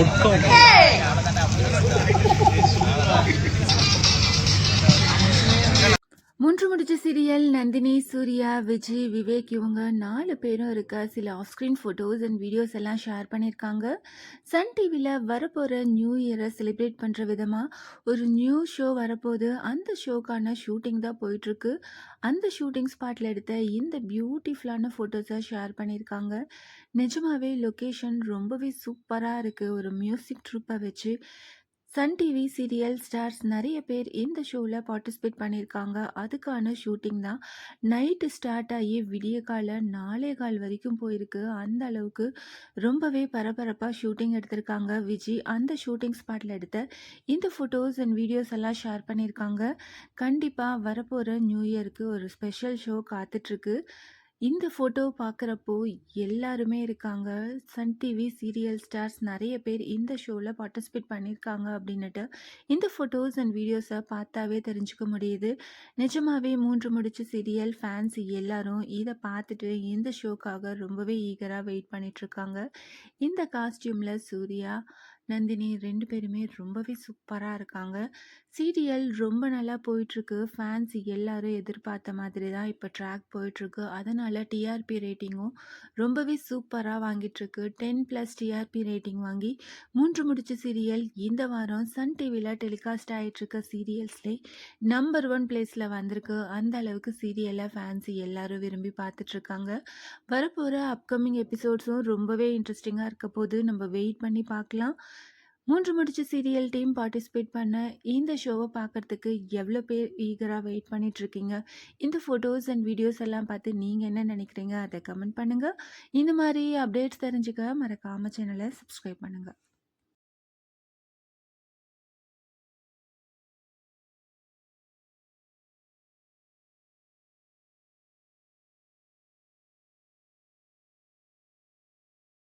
மூன்று முடிச்ச சீரியல் நந்தினி சூர்யா விஜய் விவேக் இவங்க நாலு பேரும் இருக்க சில off screen photos and videos எல்லாம் ஷேர் பண்ணியிருக்காங்க சன் டிவியில் வரப்போகிற நியூ இயரை செலிப்ரேட் பண்ணுற விதமாக ஒரு நியூ ஷோ வரப்போகுது. அந்த ஷோக்கான ஷூட்டிங் தான் போயிட்டுருக்கு. அந்த ஷூட்டிங் ஸ்பாட்டில் எடுத்த இந்த பியூட்டிஃபுல்லான ஃபோட்டோஸை ஷேர் பண்ணியிருக்காங்க நிஜமாகவே லொக்கேஷன் ரொம்பவே சூப்பராக இருக்குது ஒரு மியூசிக் ட்ரூப்பை வச்சு சன் டிவி சீரியல் ஸ்டார்ஸ் நிறைய பேர் இந்த ஷோவில் பார்ட்டிசிபேட் பண்ணியிருக்காங்க. அதுக்கான ஷூட்டிங் தான். நைட்டு ஸ்டார்ட் ஆகி விடிய கால நாலே கால் வரைக்கும் போயிருக்கு. அந்த அளவுக்கு ரொம்பவே பரபரப்பாக ஷூட்டிங் எடுத்திருக்காங்க விஜய் அந்த ஷூட்டிங் ஸ்பாட்டில் எடுத்த இந்த ஃபோட்டோஸ் அண்ட் வீடியோஸ் எல்லாம் ஷேர் பண்ணியிருக்காங்க. கண்டிப்பாக வரப்போகிற நியூ இயருக்கு ஒரு ஸ்பெஷல் ஷோ காத்துட்ருக்கு இந்த ஃபோட்டோ பார்க்குறப்போ எல்லாருமே இருக்காங்க. சன் டிவி சீரியல் ஸ்டார்ஸ் நிறைய பேர் இந்த ஷோவில் பார்ட்டிசிபேட் பண்ணியிருக்காங்க அப்படின்னுட்டு இந்த ஃபோட்டோஸ் அண்ட் வீடியோஸை பார்த்தாவே தெரிஞ்சுக்க முடியுது. நிஜமாகவே மூன்று முடிச்சு சீரியல் ஃபேன்ஸ் எல்லாரும் இதை பார்த்துட்டு இந்த ஷோக்காக ரொம்பவே ஈகராக வெயிட் பண்ணிகிட்ருக்காங்க இந்த காஸ்டியூமில் சூர்யா நந்தினி ரெண்டு பேருமே ரொம்பவே சூப்பராக இருக்காங்க. சீரியல் ரொம்ப நல்லா போயிட்டுருக்கு. ஃபேன்ஸ் எல்லாரும் எதிர்பார்த்த மாதிரி தான் இப்போ ட்ராக் போயிட்டுருக்கு. அதனால் டிஆர்பி ரேட்டிங்கும் ரொம்பவே சூப்பராக வாங்கிட்டுருக்கு. டென் ப்ளஸ் டிஆர்பி ரேட்டிங் வாங்கி மூன்று முடிச்ச சீரியல் இந்த வாரம் சன் டிவியில் டெலிகாஸ்ட் ஆகிட்டுருக்க சீரியல்ஸ்லே நம்பர் ஒன் பிளேஸில் வந்திருக்கு. அந்த அளவுக்கு சீரியலை ஃபேன்ஸ் எல்லாரும் விரும்பி பார்த்துட்ருக்காங்க வரப்போகிற அப்கமிங் எபிசோட்ஸும் ரொம்பவே இன்ட்ரெஸ்டிங்காக இருக்க போது நம்ம வெயிட் பண்ணி பார்க்கலாம். மூன்று முடிச்ச சீரியல் டீம் பார்ட்டிசிபேட் பண்ண இந்த ஷோவை பார்க்குறதுக்கு எவ்வளோ பேர் ஈகராக வெயிட் பண்ணிகிட்ருக்கீங்க இந்த ஃபோட்டோஸ் அண்ட் வீடியோஸ் எல்லாம் பார்த்து நீங்கள் என்ன நினைக்கிறீங்க? அதை கமெண்ட் பண்ணுங்கள் இந்த மாதிரி அப்டேட்ஸ் தெரிஞ்சுக்க மறக்காமல் சேனலை சப்ஸ்கிரைப் பண்ணுங்கள்